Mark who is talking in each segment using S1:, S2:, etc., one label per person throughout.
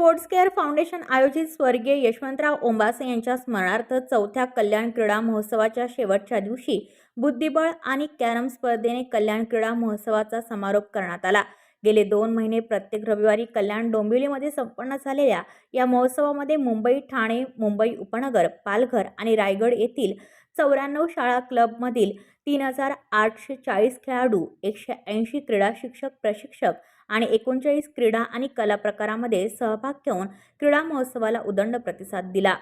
S1: Sports care foundation आयोजित स्वर्गीय यशवंतराव ओंबासे यांच्या स्मरणार्थ चौथ्या कल्याण क्रीडा महोत्सवाच्या शेवटच्या दिवशी बुद्धिबळ आणि कॅरम स्पर्धेने कल्याण क्रीडा महोत्सवाचा समारोप करण्यात आला. गेले दोन महिने प्रत्येक रविवारी कल्याण डोंबिवलीमध्ये संपन्न झालेल्या या महोत्सवामध्ये मुंबई ठाणे मुंबई उपनगर पालघर आणि रायगड येथील चौऱ्याण्णव शाळा क्लबमधील तीन हजार आठशे चाळीस खेळाडू एकशे ऐंशी क्रीडा शिक्षक प्रशिक्षक आणि एकोणचाळीस क्रीडा आणि कला प्रकारामध्ये सहभाग घेऊन क्रीडा महोत्सवाला उदंड प्रतिसाद दिला.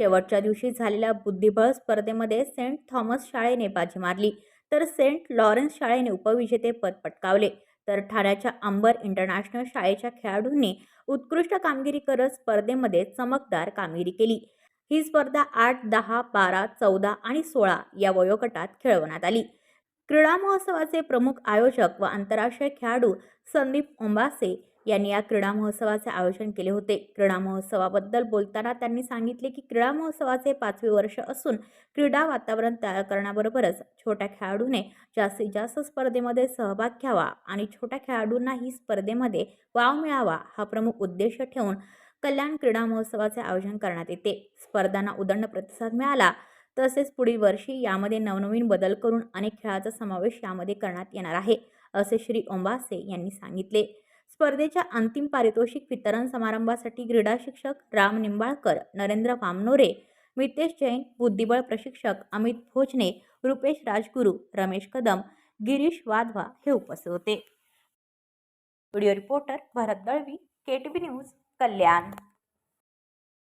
S1: शेवटच्या दिवशी झालेल्या बुद्धिबळ स्पर्धेमध्ये सेंट थॉमस शाळेने बाजी मारली. तर सेंट लॉरेन्स शाळेने उपविजेतेपद पटकावले. तर ठाण्याच्या अंबर इंटरनॅशनल शाळेच्या खेळाडूंनी उत्कृष्ट कामगिरी करत स्पर्धेमध्ये चमकदार कामगिरी केली. ही स्पर्धा आठ दहा बारा चौदा आणि सोळा या वयोगटात खेळवण्यात आली. क्रीडा महोत्सवाचे प्रमुख आयोजक व आंतरराष्ट्रीय खेळाडू संदीप ओंबासे यांनी या क्रीडा महोत्सवाचे आयोजन केले होते. क्रीडा महोत्सवाबद्दल बोलताना त्यांनी सांगितले की क्रीडा महोत्सवाचे पाचवे वर्ष असून क्रीडा वातावरण तयार करण्याबरोबरच छोट्या खेळाडूने जास्तीत जास्त स्पर्धेमध्ये सहभाग घ्यावा आणि छोट्या खेळाडूंनाही स्पर्धेमध्ये वाव मिळावा हा प्रमुख उद्देश ठेवून कल्याण क्रीडा महोत्सवाचे आयोजन करण्यात येते. स्पर्धांना उदंड प्रतिसाद मिळाला. तसेच पुढील वर्षी यामध्ये नवनवीन बदल करून अनेक खेळाचा समावेश यामध्ये करण्यात येणार आहे असे श्री ओंबासे यांनी सांगितले. स्पर्धेच्या अंतिम पारितोषिक वितरण समारंभासाठी क्रीडा शिक्षक राम निंबाळकर नरेंद्र वामनोरे मितेश जैन बुद्धिबळ प्रशिक्षक अमित भोजने रुपेश राजगुरू रमेश कदम गिरीश वाधवा हे उपस्थित होते. Video reporter Bharat Dalvi KTB news Kalyan.